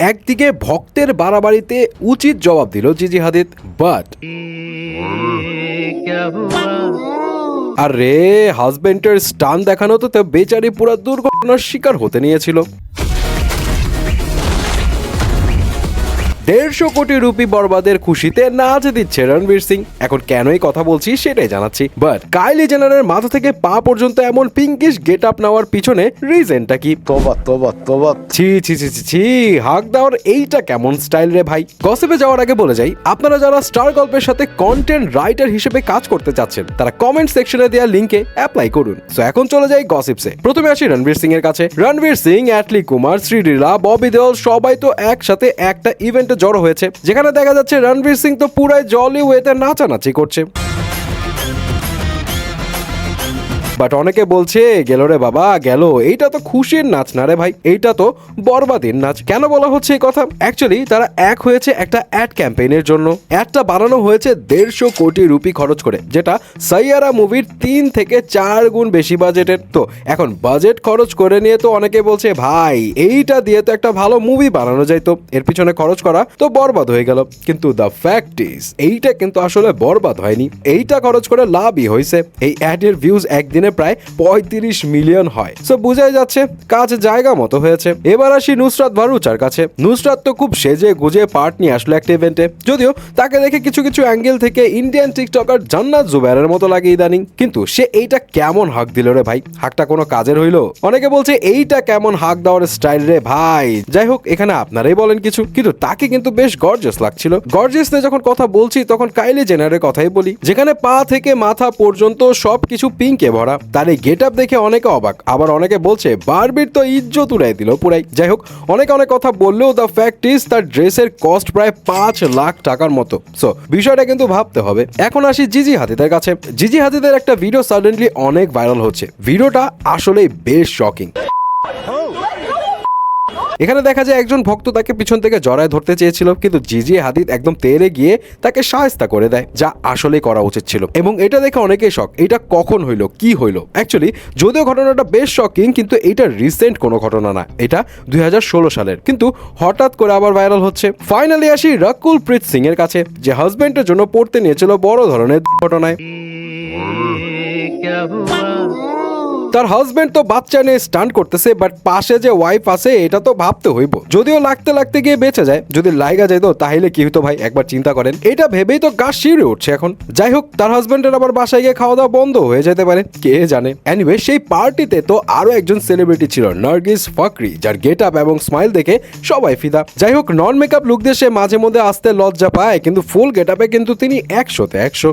একদিকে ভক্তের বাড়াবাড়িতে উচিত জবাব দিল জিজি হাদিদ বাট আরে হাজবেন্ডের স্টান দেখানো তো তা বেচারি পুরা দুর্ঘটনার শিকার হতে নিয়েছিল। দেড়শো কোটি রুপি বরবাদের খুশিতে নাচ দিচ্ছে রণবীর সিং। এখন কেনই কথা বলছি সেটাই জানাচ্ছি। বাট কাইলি জেনারের মাথা থেকে পা পর্যন্ত এমন পিঙ্কিশ গেট আপ নেওয়ার পিছনে রিজনটা কি? তোবা তোবা তোবা। ছি ছি ছি ছি হাক দেওয়ার এইটা কেমন স্টাইল রে ভাই? গসিপে যাওয়ার আগে বলে যাই আপনারা যারা স্টার গল্পের সাথে কন্টেন্ট রাইটার হিসেবে কাজ করতে চাচ্ছেন তারা কমেন্ট সেকশনে দেওয়া লিঙ্কে অ্যাপ্লাই করুন। সো এখন চলে যাই গসিপসে প্রথমে আসি রণবীর সিং এর কাছে। রণবীর সিং অ্যাটলি কুমার শ্রীলীলা ববি দেওয়াল সবাই তো একসাথে একটা ইভেন্টে জড়ো হয়েছে। যেখানে দেখা যাচ্ছে রণবীর সিং তো পুরাই জলি ওয়েতে নাচানাচি করছে। বাট অনেকে বলছে, গেল রে বাবা, গেল। এইটা তো খুশির নাচ না রে ভাই, এইটা তো বরবাদের নাচ। কেন বলা হচ্ছে এই কথা? অ্যাকচুয়ালি তারা এক হয়েছে একটা অ্যাড ক্যাম্পেইনের জন্য। অ্যাডটা বানানো হয়েছে দেড়শো কোটি রুপি খরচ করে, যেটা সাইয়ারা মুভির তিন থেকে চার গুণ বেশি বাজেটের তো, এখন বাজেট খরচ করে নিয়ে তো অনেকে বলছে, ভাই, এইটা দিয়ে তো একটা ভালো মুভি বানানো যায়। তো, এর পিছনে খরচ করা তো বরবাদ হয়ে গেল। কিন্তু দ্য ফ্যাক্ট ইজ এইটা কিন্তু আসলে বরবাদ হয়নি। এইটা খরচ করে লাভই হয়েছে এই অ্যাডের ভিউজ একদিনে প্রায় পঁয়ত্রিশ মিলিয়ন হয়। সো বোঝাই যাচ্ছে, কাজ জায়গা মতো হয়েছে। এবার আসি নুসরাত ভারুচার কাছে। নুসরাত তো খুব সেজে গুজে পার্ট নিয়ে আসলো একটা ইভেন্টে যদিও তাকে দেখে কিছু কিছু অ্যাঙ্গেল থেকে ইন্ডিয়ান টিকটকার জান্নাত জুবাইরের মতো লাগে ইদানিং। কিন্তু সে এইটা কেমন হাক দিল রে ভাই? হাকটা কোনো কাজের হইল? অনেকে বলছে, এইটা কেমন হাক দেওয়ার স্টাইল রে ভাই? যাই হোক, এখানে আপনারাই বলেন কিছু। কিন্তু তাকে কিন্তু বেশ গর্জাস লাগছিল। গর্জিয়াস নিয়ে যখন কথা বলছি, তখন কাইলি জেনারের কথাই বলি। যেখানে পা থেকে মাথা পর্যন্ত সবকিছু পিঙ্কে ভরা। তার এই গেট আপ দেখে অনেকে অবাক। আবার অনেকে বলছে, বারবির তো ইজ্জত উড়াই দিল পুরাই। যাই হোক, অনেকে অনেক কথা বললেও দ্য ফ্যাক্ট ইজ তার ড্রেসের কস্ট প্রায় পাঁচ লাখ টাকার মতো। সো বিষয়টা কিন্তু ভাবতে হবে। এখন আসি জিজি হাতিদের কাছে। জিজি হাতিদের একটা ভিডিও সাডেনলি অনেক ভাইরাল হচ্ছে। ভিডিওটা আসলেই বেশ শকিং এখানে দেখা যায় একজন ভক্ত তাকে পিছন থেকে জড়ায় ধরতে চেয়েছিল, কিন্তু জিজি হাদিদ একদম তেরে গিয়ে তাকে সাহায্য করে দেয়, যা আসলে করা উচিত ছিল। এবং এটা দেখে অনেকেই শখ এটা কখন হইল, কি হইল? অ্যাকচুয়ালি যদিও ঘটনাটা বেশ শকিং কিন্তু এটা রিসেন্ট কোনো ঘটনা না, এটা দুই হাজার ষোলো সালের। কিন্তু হঠাৎ করে আবার ভাইরাল হচ্ছে। ফাইনালি আসি রকুল প্রীত সিং এর কাছে, যে হাজবেন্ডের জন্য পড়তে নিয়েছিল বড় ধরনের ঘটনায় তার হাজবেন্ড তো বাচ্চা নিয়ে স্টান্ট করতেছে বাট পাশে যে ওয়াইফ আছে, এটা তো ভাবতে হইব। যদিও লাগতে লাগতে গিয়ে বেঁচে যায়, যদি লাইগা যেত, তাহলে কি হতো ভাই? একবার চিন্তা করেন। এটা ভেবেই তো গা শিউরে উঠছে এখন। যাই হোক, তার হাজবেন্ডের আবার বাসায় গিয়ে খাওয়া দাওয়া বন্ধ হয়ে যেতে পারে, কে জানে? এনিওয়ে সেই পার্টিতে তো আরও একজন সেলিব্রিটি ছিল, নার্গিস ফাকরি, যার গেট আপ এবং স্মাইল দেখে সবাই ফিদা। যাই হোক নন মেকআপ লুক দিয়ে সে মাঝে মধ্যে আসতে লজ্জা পায়, কিন্তু ফুল গেট আপে কিন্তু তিনি একশোতে একশো।